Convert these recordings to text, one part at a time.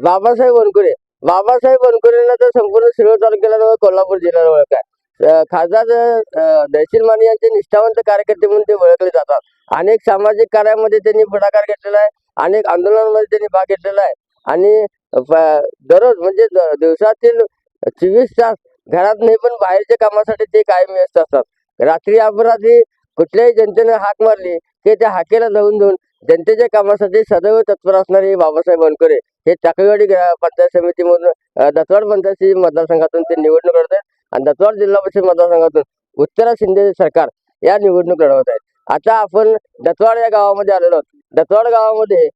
बाबासाहेब वनकुरे बाबासाहेब वनकुरेंना तर संपूर्ण शिरोळ तालुक्याला जवळ कोल्हापूर जिल्ह्याला ओळख आहे. खासदार दहशील माने यांचे निष्ठावंत कार्यकर्ते म्हणून ते ओळखले जातात. अनेक सामाजिक कार्यामध्ये त्यांनी पुढाकार घेतलेला आहे. अनेक आंदोलनामध्ये त्यांनी भाग घेतलेला आहे. आणि दररोज म्हणजे दिवसातील चोवीस तास घरात नाही पण बाहेरच्या कामासाठी ते कायम व्यस्त असतात. रात्री अपरात्री कुठल्याही जनतेने हाक मारली की त्या हाकेला जाऊन जाऊन जनतेच्या कामासाठी सदैव तत्पर असणारे बाबासाहेब वनकरे हे टाकळीवाडी पंचायत समितीमधून अं, दत्तवाड पंचायत मतदारसंघातून ते निवडणूक लढत आहेत. आणि दत्तवाड जिल्हा परिषद मतदारसंघातून उत्तरा शिंदे सरकार या निवडणूक लढवत आहेत. आता आपण दत्तवाड या गावामध्ये आलेलो आहोत. दत्तवाड गावामध्ये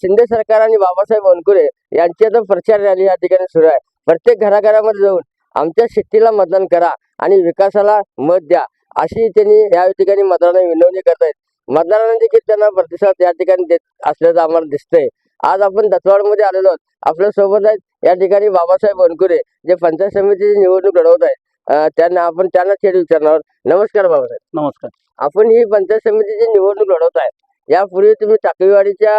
शिंदे सरकार आणि बाबासाहेब वनकुरे यांची आता प्रचार रॅली या ठिकाणी सुरू आहे. प्रत्येक घराघरामध्ये जाऊन आमच्या शेतीला मतदान करा आणि विकासाला मत द्या अशी त्यांनी या ठिकाणी मतदारांना विनवणी करत आहेत मतदारांनी देखील त्यांना प्रतिसाद या ठिकाणी देत असल्याचं आम्हाला दिसतंय. आज आपण दत्तवाडमध्ये आलेलो आहोत. आपल्यासोबत आहेत या ठिकाणी बाबासाहेब वनकुरे जे पंचायत समितीची निवडणूक लढवत आहेत. त्यांना आपण त्यांना थेट विचारणार. नमस्कार बाबासाहेब. नमस्कार. आपण ही पंचायत समितीची निवडणूक लढवत आहे. यापूर्वी तुम्ही टाकळीवाडीच्या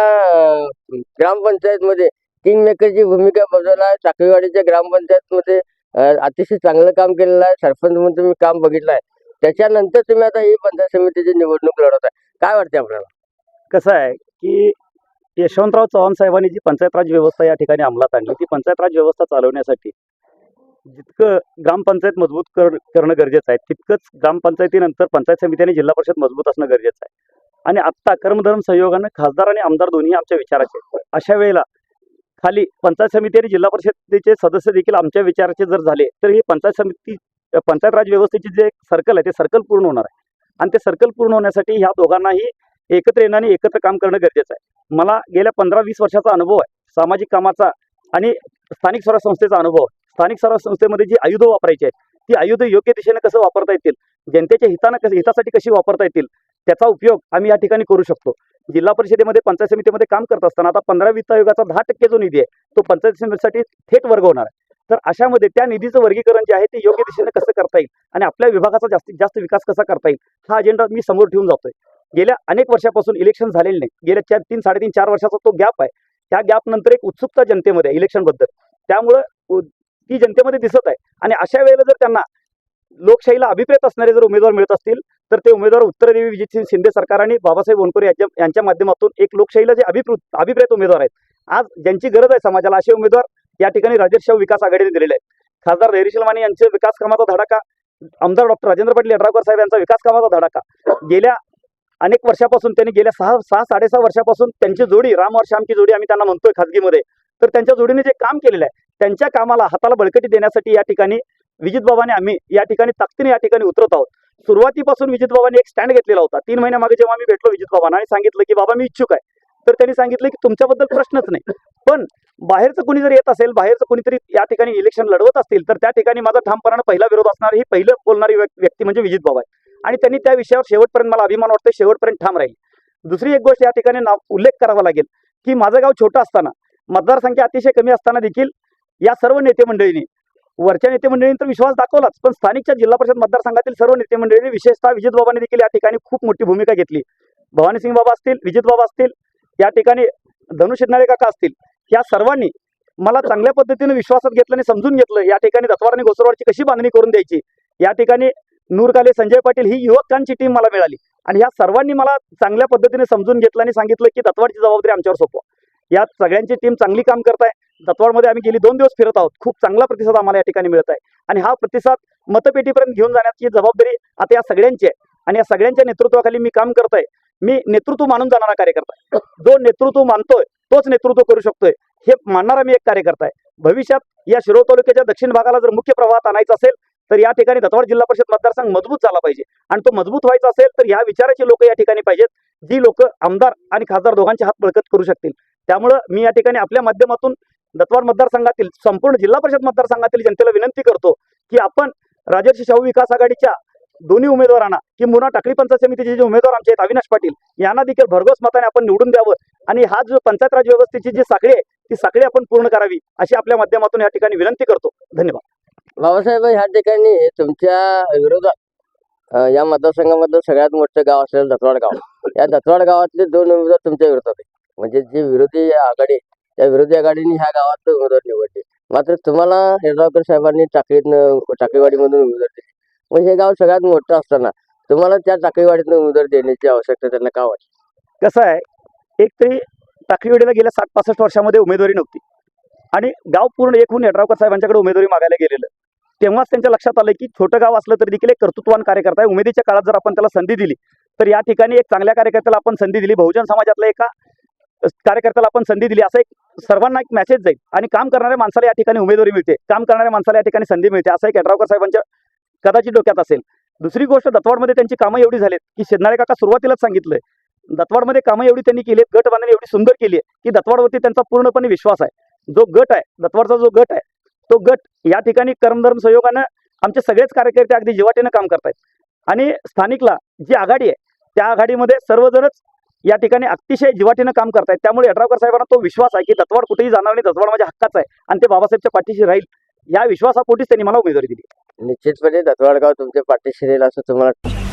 ग्रामपंचायतमध्ये किंग मेकरची भूमिका बजावला आहे. टाकळीवाडीच्या ग्रामपंचायतमध्ये अतिशय चांगलं काम केलेलं आहे. सरपंच म्हणून तुम्ही काम बघितलं आहे. त्याच्यानंतर तुम्ही आता ही पंचायत समितीची निवडणूक लढवत आहे. काय वाटते आपल्याला? कसं आहे की यशवंतराव चव्हाण साहेबांनी जी पंचायत राज व्यवस्था या ठिकाणी अंमलात आणली ती पंचायत राज व्यवस्था चालवण्यासाठी जितकं ग्रामपंचायत मजबूत कर करणं गरजेचं आहे तितकंच ग्रामपंचायतीनंतर पंचायत समिती आणि जिल्हा परिषद मजबूत असणं गरजेचं आहे. आणि आत्ता कर्मधर्म सहयोगानं खासदार आणि आमदार दोन्ही आमच्या विचाराचे अशा वेळेला खाली पंचायत समिती आणि जिल्हा परिषदेचे सदस्य देखील आमच्या विचाराचे जर झाले तर ही पंचायत समिती पंचायत राज व्यवस्थेची जे सर्कल आहे ते सर्कल पूर्ण होणार आहे. आणि ते सर्कल पूर्ण होण्यासाठी ह्या दोघांनाही एकत्र येणं आणि एकत्र काम करणं गरजेचं आहे. मला गेल्या पंधरा वीस वर्षाचा अनुभव आहे. सामाजिक कामाचा आणि स्थानिक स्वराज संस्थेचा अनुभव स्थानिक स्वराज संस्थेमध्ये जी आयुधं वापरायची आहेत ती आयुधं योग्य दिशेने कसं वापरता येतील जनतेच्या हितानं कसं हितासाठी कशी वापरता येतील त्याचा उपयोग आम्ही या ठिकाणी करू शकतो. जिल्हा परिषदेमध्ये पंचायत समितीमध्ये काम करत असताना आता पंधरा वित्त आयोगाचा दहा टक्के जो निधी आहे तो पंचायत समितीसाठी थेट वर्ग होणार आहे. तर अशामध्ये त्या निधीचं वर्गीकरण जे आहे ते योग्य दिशेने कसं करता येईल? आणि आपल्या विभागाचा जास्तीत जास्त विकास कसा करता येईल? हा अजेंडा मी समोर ठेवून जातोय. गेल्या अनेक वर्षापासून इलेक्शन झालेले नाही गेल्या चार तीन साडेतीन चार वर्षाचा तो गॅप आहे. त्या गॅप नंतर एक उत्सुकता जनतेमध्ये इलेक्शनबद्दल त्यामुळं उ- ती जनतेमध्ये दिसत आहे. आणि अशा वेळेला जर त्यांना लोकशाहीला अभिप्रेत असणारे जर उमेदवार मिळत असतील तर ते उमेदवार उत्तरदेवी विजयसिंह शिंदे सरकार आणि बाबासाहेब वनकुरे यांच्या यांच्या माध्यमातून एक लोकशाहीला जे अभिप्रेत अभिप्रेत उमेदवार आहेत. आज ज्यांची गरज आहे समाजाला असे उमेदवार या ठिकाणी राजर्षाव विकास आघाडीने दिलेले आहेत. खासदार धैर्यशील माने यांचे विकास कामाचा धडाका आमदार डॉक्टर राजेंद्र पाटील यड्रावकर साहेब यांचा विकास कामाचा धडाका. गेल्या अनेक वर्षापासून त्यांनी गेल्या सहा सहा साडेसहा वर्षापासून त्यांची जोडी राम और श्यामची जोडी आम्ही त्यांना म्हणतोय खाजगीमध्ये. तर त्यांच्या जोडीने जे काम केलेलं आहे त्यांच्या कामाला हाताला बळकटी देण्यासाठी या ठिकाणी विजित बाबाने आम्ही या ठिकाणी ताकदीने या ठिकाणी उतरत आहोत. सुरुवातीपासून विजित बाबांनी एक स्टँड घेतलेला होता. तीन महिन्यामागे जेव्हा आम्ही भेटलो विजित बाबांना आणि सांगितलं की बाबा मी इच्छुक आहे. तर त्यांनी सांगितलं की तुमच्याबद्दल प्रश्नच नाही. पण बाहेरचं कोणी जर येत असेल बाहेरचं कुणीतरी या ठिकाणी इलेक्शन लढवत असतील तर त्या ठिकाणी माझा ठामपणानं पहिला विरोध असणार ही पहिलं बोलणारी व्यक्- व्यक्ती म्हणजे विजित बाबा आहे. आणि त्यांनी त्या विषयावर शेवटपर्यंत मला अभिमान वाटतो शेवटपर्यंत ठाम राहील. दुसरी एक गोष्ट या ठिकाणी नाव उल्लेख करावा लागेल की माझं गाव छोटं असताना मतदारसंख्या अतिशय कमी असताना देखील या सर्व नेते मंडळींनी वरच्या नेते मंडळींनी तर विश्वास दाखवलाच पण स्थानिकच्या जिल्हा परिषद मतदारसंघातील सर्व नेते मंडळींनी विशेषतः विजित बाबांनी देखील या ठिकाणी खूप मोठी भूमिका घेतली. भवानीसिंग बाबा असतील विजित बाबा असतील या ठिकाणी धनुष शिंदे काका असतील या सर्वांनी मला चांगल्या पद्धतीने विश्वासात घेतलं आणि समजून घेतलं या ठिकाणी दत्वार आणि घोसरवाडची कशी बांधणी करून द्यायची या ठिकाणी नूरकाले संजय पाटील ही युवकांची टीम मला मिळाली. आणि ह्या सर्वांनी मला चांगल्या पद्धतीने समजून घेतलं आणि सांगितलं की दत्वाडची जबाबदारी आमच्यावर सोपवा. या सगळ्यांची टीम चांगली काम करत आहे दत्वाडमध्ये आम्ही गेली दोन दिवस फिरत आहोत. खूप चांगला प्रतिसाद आम्हाला या ठिकाणी मिळत आहे. आणि हा प्रतिसाद मतपेटीपर्यंत घेऊन जाण्याची जबाबदारी आता या सगळ्यांची आहे. आणि या सगळ्यांच्या नेतृत्वाखाली मी काम करत आहे. मी नेतृत्व मानून जाणारा कार्यकर्ता जो नेतृत्व मानतोय तोच नेतृत्व करू शकतोय. हे मानणारा मी एक कार्यकर्ता आहे. भविष्यात या शिरोळ तालुक्याच्या दक्षिण भागाला जर मुख्य प्रवाहात आणायचं असेल तर या ठिकाणी दत्तवाड जिल्हा परिषद मतदारसंघ मजबूत झाला पाहिजे. आणि तो मजबूत व्हायचा असेल तर या विचाराचे लोक या ठिकाणी पाहिजेत जी लोक आमदार आणि खासदार दोघांचे हात बळकट करू शकतील. त्यामुळं मी या ठिकाणी आपल्या माध्यमातून दत्तवाड मतदारसंघातील संपूर्ण जिल्हा परिषद मतदारसंघातील जनतेला विनंती करतो की आपण राजर्षी शाहू विकास आघाडीच्या दोन्ही उमेदवारांना मुना टाकळी पंचायत समितीचे जे उमेदवार आमचे आहेत अविनाश पाटील यांना देखील भरघोस मताने आपण निवडून द्यावं. आणि हा जो पंचायत राज व्यवस्थेची जी साखळी आहे ती साखळी आपण पूर्ण करावी अशी आपल्या माध्यमातून या ठिकाणी विनंती करतो. धन्यवाद. बाबासाहेब ह्या ठिकाणी तुमच्या विरोधात या मतदारसंघामधलं सगळ्यात मोठं गाव असलेलं दतवाड गाव. या दत्तवाड गावातले दोन उमेदवार तुमच्या विरोधात आहे म्हणजे जे विरोधी आघाडी त्या विरोधी आघाडीने ह्या गावातले उमेदवार निवडले. मात्र तुम्हाला यड्रावकर साहेबांनी टाकळीतनं टाकळीवाडीमधून उमेदवार दिले. म्हणजे हे गाव सगळ्यात मोठं असताना. तुम्हाला त्या टाकळीवाडीतून उमेदवार देण्याची आवश्यकता त्यांना का वाटली? कसं आहे एक तरी टाकळीवाडीला गेल्या साठ पासष्ट वर्षामध्ये उमेदवारी नव्हती. आणि गाव पूर्ण एक होऊन यड्रावकर साहेबांच्याकडे उमेदवारी मागायला गेलेलं. तेव्हाच त्यांच्या लक्षात आलं की छोटं गाव असलं तरी देखील एक कर्तृत्वान कार्यकर्ता आहे. उमेदीच्या काळात जर आपण त्याला संधी दिली तर या ठिकाणी एक चांगल्या कार्यकर्त्याला आपण संधी दिली बहुजन समाजातल्या एका कार्यकर्त्याला आपण संधी दिली असं एक सर्वांना एक मेसेज जाईल. आणि काम करणाऱ्या माणसाला या ठिकाणी उमेदवारी मिळते काम करणाऱ्या माणसाला या ठिकाणी संधी मिळते असं एक यड्रावकर साहेबांच्या कदाचित डोक्यात असेल. दुसरी गोष्ट दत्वाडमध्ये त्यांची कामं एवढी झालीत की शेदनाळे काका सुरुवातीलाच सांगितलंय. दत्वाडमध्ये कामं एवढी त्यांनी केली गट बांधणी एवढी सुंदर केली आहे की दत्वाडवरती त्यांचा पूर्णपणे विश्वास आहे. जो गट आहे दत्वाडचा जो गट आहे तो गट या ठिकाणी कर्मधर्म सहयोगानं आमचे सगळेच कार्यकर्ते अगदी जिवाटीनं काम करतायत. आणि स्थानिकला जी आघाडी आहे त्या आघाडीमध्ये सर्वजणच या ठिकाणी अतिशय जिवाटीनं काम करतायत. त्यामुळे यड्रावकर साहेबांना तो विश्वास आहे की दत्वाड कुठेही जाणार नाही दत्वाड माझ्या हक्काचा आहे आणि ते बाबासाहेबच्या पाठीशी राहील. या विश्वासापोटीच त्यांनी मला उमेदवारी दिली. निश्चितपणे दत्वाडगाव तुमच्या पाठीशी राहील असं तुम्हाला